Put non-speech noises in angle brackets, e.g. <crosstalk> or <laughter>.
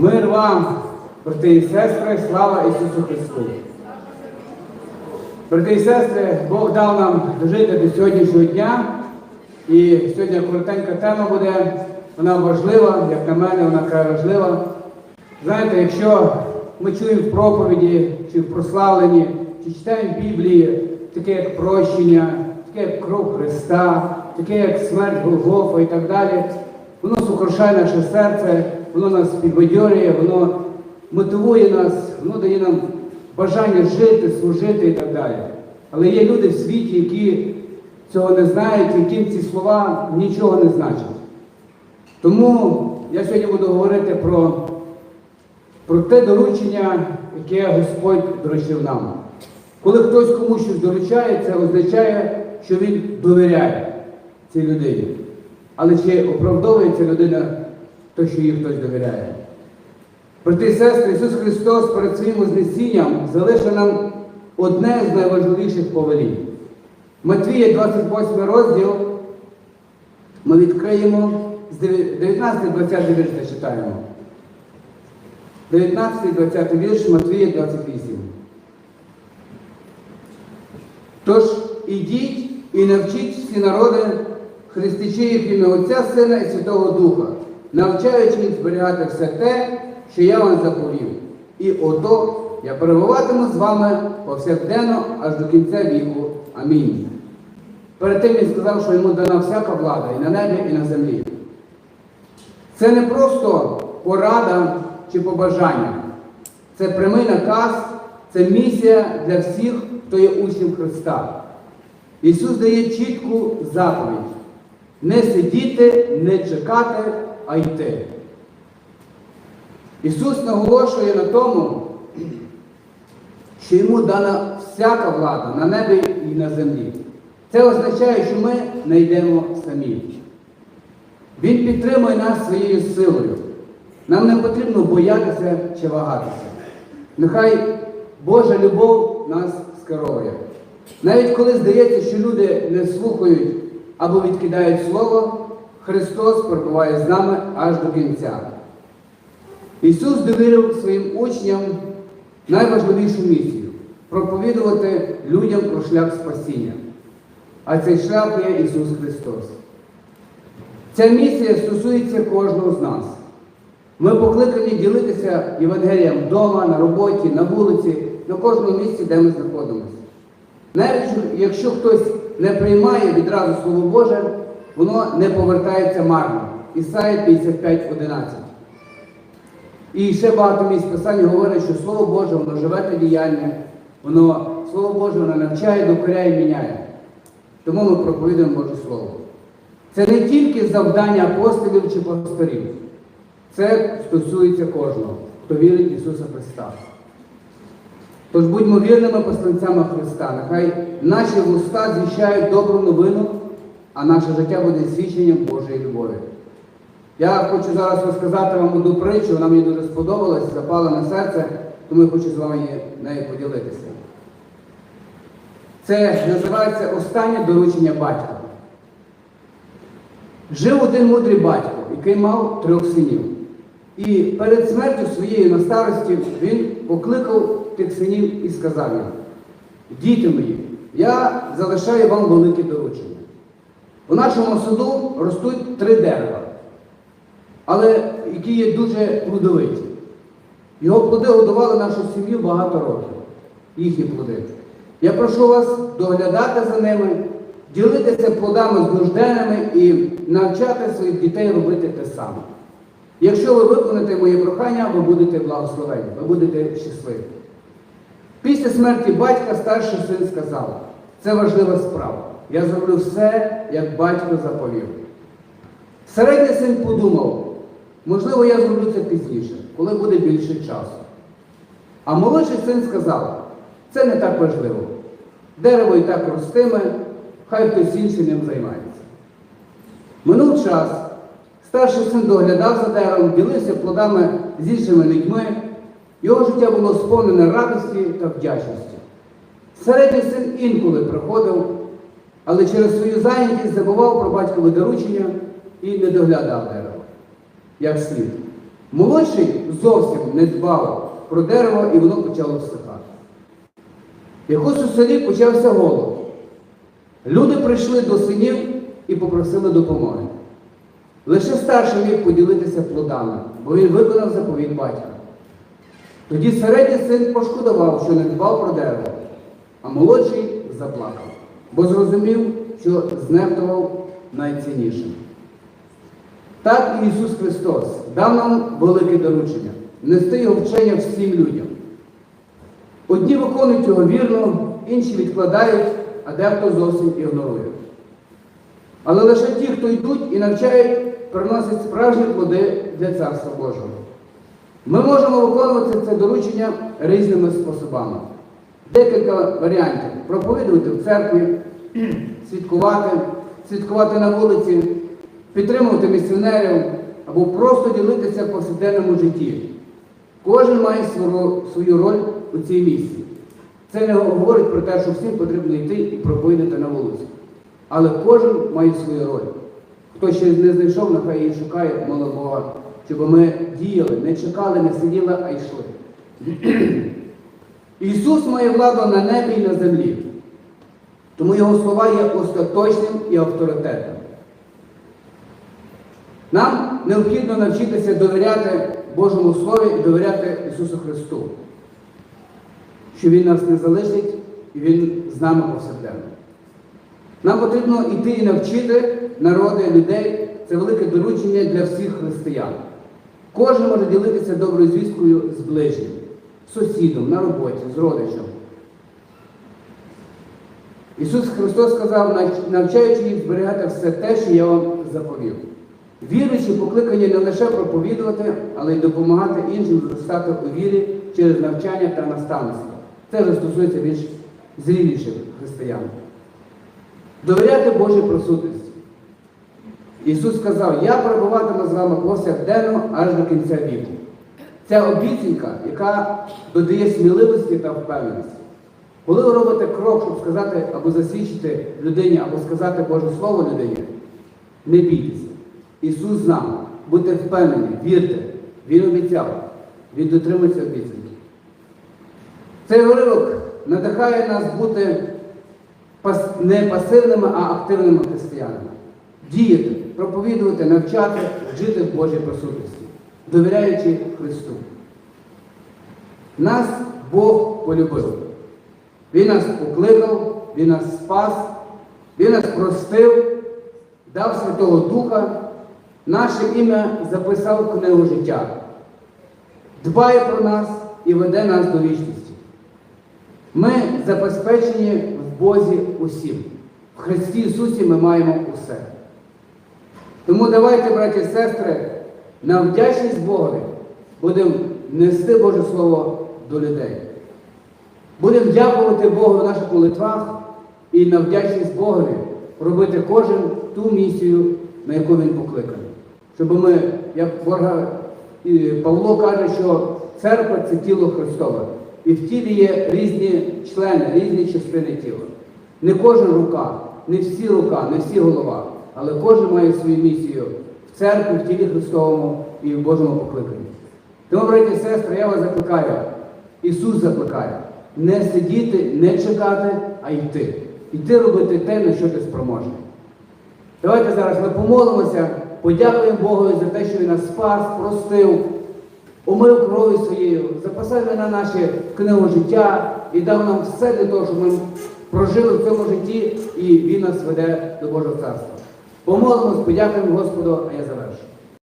Мир вам, брати і сестри, слава Ісусу Христу. Брати і сестри, Бог дав нам дожити до сьогоднішнього дня. І сьогодні коротенька тема буде, вона важлива, як на мене, вона край важлива. Знаєте, якщо ми чуємо в проповіді чи в прославленні, чи читаємо в Біблії таке як прощення, таке як кров Христа, таке як смерть Голгофа і так далі, воно сокрушає наше серце, воно нас підбадьорює, воно мотивує нас, воно дає нам бажання жити, служити і так далі. Але є люди в світі, які цього не знають, яким ці слова нічого не значать. Тому я сьогодні буду говорити про, про те доручення, яке Господь доручив нам. Коли хтось комусь щось доручає, це означає, що він довіряє цій людині. Але чи оправдовується людина, то, що їй хтось довіряє? Брати і сестри, Ісус Христос перед своїм Вознесінням залишив нам одне з найважливіших повелінь. Матвія, 28 розділ, ми відкриємо з 19-20 вірш зачитаємо. 19-20 вірш Матвія 28. Тож ідіть і навчіть всі народи, хрестичі їх ім'я Отця, Сина і Святого Духа, навчаючи їх зберігати все те, що я вам заповів. І ото я перебуватиму з вами повсякденно аж до кінця віку. Амінь. Перед тим він сказав, що йому дана всяка влада і на небі, і на землі. Це не просто порада чи побажання. Це прямий наказ, це місія для всіх, хто є учнем Христа. Ісус дає чітку заповідь. Не сидіти, не чекати, а йти. Ісус наголошує на тому, що йому дана всяка влада на небі і на землі. Це означає, що ми не йдемо самі. Він підтримує нас своєю силою. Нам не потрібно боятися чи вагатися. Нехай Божа любов нас скеровує. Навіть коли здається, що люди не слухають або відкидають Слово, Христос перебуває з нами аж до кінця. Ісус довірив своїм учням найважливішу місію проповідувати людям про шлях спасіння. А цей шлях є Ісус Христос. Ця місія стосується кожного з нас. Ми покликані ділитися Євангелієм вдома, на роботі, на вулиці, на кожному місці, де ми знаходимося. Навіть якщо хтось не приймає відразу Слово Боже, воно не повертається марно. Ісая 55.11. І ще багато місць Писання говорить, що Слово Боже, воно живе та діяння, воно, Слово Боже, воно навчає, докоряє і міняє. Тому ми проповідуємо Боже Слово. Це не тільки завдання апостолів чи пасторів. Це стосується кожного, хто вірить Ісуса Христа. Тож будьмо вірними посланцями Христа. Нехай наші вуста звіщають добру новину, а наше життя буде свідченням Божої любові. Я хочу зараз розказати вам одну притчу, вона мені дуже сподобалась, запала на серце, тому я хочу з вами нею поділитися. Це називається останнє доручення батька. Жив один мудрий батько, який мав трьох синів. І перед смертю своєю на старості він покликав тих синів і сказав їм, діти мої, я залишаю вам велике доручення. У нашому саду ростуть три дерева, але які є дуже плодовиті. Його плоди годували нашу сім'ю багато років, їхні плоди. Я прошу вас доглядати за ними, ділитися плодами з нужденними і навчати своїх дітей робити те саме. Якщо ви виконаєте моє прохання, ви будете благословені, ви будете щасливі. Після смерті батька старший син сказав, це важлива справа. Я зроблю все, як батько заповів. Середній син подумав, можливо, я зроблю це пізніше, коли буде більше часу. А молодший син сказав, це не так важливо. Дерево і так ростиме, хай хтось інший ним займається. Минув час, старший син доглядав за деревом, ділився плодами з іншими людьми. Його життя було сповнене радості та вдячності. Середній син інколи приходив, але через свою зайнятість забував про батькове доручення і не доглядав дерево, як слід. Молодший зовсім не дбав про дерево і воно почало всихати. Якось у селі почався голод. Люди прийшли до синів і попросили допомоги. Лише старший міг поділитися плодами, бо він виконав заповідь батька. Тоді середній син пошкодував, що не дбав про дерево, а молодший заплакав, бо зрозумів, що знехтував найціннішим. Так Ісус Христос дав нам велике доручення нести його вчення всім людям. Одні виконують його вірно, інші відкладають, а дехто зовсім ігнорує. Але лише ті, хто йдуть і навчають, приносять справжні плоди для Царства Божого. Ми можемо виконувати це доручення різними способами. Декілька варіантів. Проповідувати в церкві, <clears throat> свідкувати, свідкувати на вулиці, підтримувати місіонерів або просто ділитися в повсякденному житті. Кожен має свою, роль у цій місії. Це не говорить про те, що всім потрібно йти і проповідати на вулиці. Але кожен має свою роль. Хто ще не знайшов, нехай її шукає, мола Бога, щоб ми діяли, не чекали, не сиділи, а йшли. <clears throat> Ісус має владу на небі і на землі. Тому Його слова є остаточним і авторитетним. Нам необхідно навчитися довіряти Божому Слові і довіряти Ісусу Христу, що Він нас не залишить і Він з нами повсякденно. Нам потрібно йти і навчити народи, людей. Це велике доручення для всіх християн. Кожен може ділитися доброю звісткою з ближнім, з сусідом, на роботі, з родичем. Ісус Христос сказав, навчаючи їх зберігати все те, що я вам заповів. Віруючі покликані не лише проповідувати, але й допомагати іншим зростати у вірі через навчання та наставництво. Це вже стосується більш зріліших християн. Довіряти Божій присутності. Ісус сказав, я перебуватиму з вами повсякденно аж до кінця віку. Це обіцянка, яка додає сміливості та впевненості. Коли ви робите крок, щоб сказати або засвідчити людині, або сказати Боже Слово людині, не бійтеся. Ісус знав, будьте впевнені, вірте, Він обіцяв, Він дотримується обіцянки. Цей уривок надихає нас бути не пасивними, а активними християнами. Діяти, проповідувати, навчати, жити в Божій присутності, довіряючи Христу. Нас Бог полюбив. Він нас покликав, Він нас спас, Він нас простив, дав Святого Духа, наше ім'я записав книгу життя, дбає про нас і веде нас до вічності. Ми забезпечені в Бозі усім. В Христі Ісусі ми маємо усе. Тому давайте, браті і сестри, на вдячність Богові будемо нести Боже Слово до людей. Будемо дякувати Богу в наших молитвах і на вдячність Богові робити кожен ту місію, на яку він покликаний. Щоб ми, як Борга, Павло каже, що церква це тіло Христове. І в тілі є різні члени, різні частини тіла. Не кожен рука, не всі рука, не всі голова, але кожен має свою місію в церкві, в тілі Христовому і в Божому покликанні. Тому, браті і сестри, я вас закликаю, Ісус закликає, не сидіти, не чекати, а йти. Йти робити те, на що ти спроможний. Давайте зараз ми помолимося, подякуємо Богу за те, що Він нас спас, простив, умив кров'ю своєю, записав на наші книгу життя і дав нам все для того, щоб ми прожили в цьому житті і Він нас веде до Божого царства. Помолимось, подякуємо Господу, а я завершу.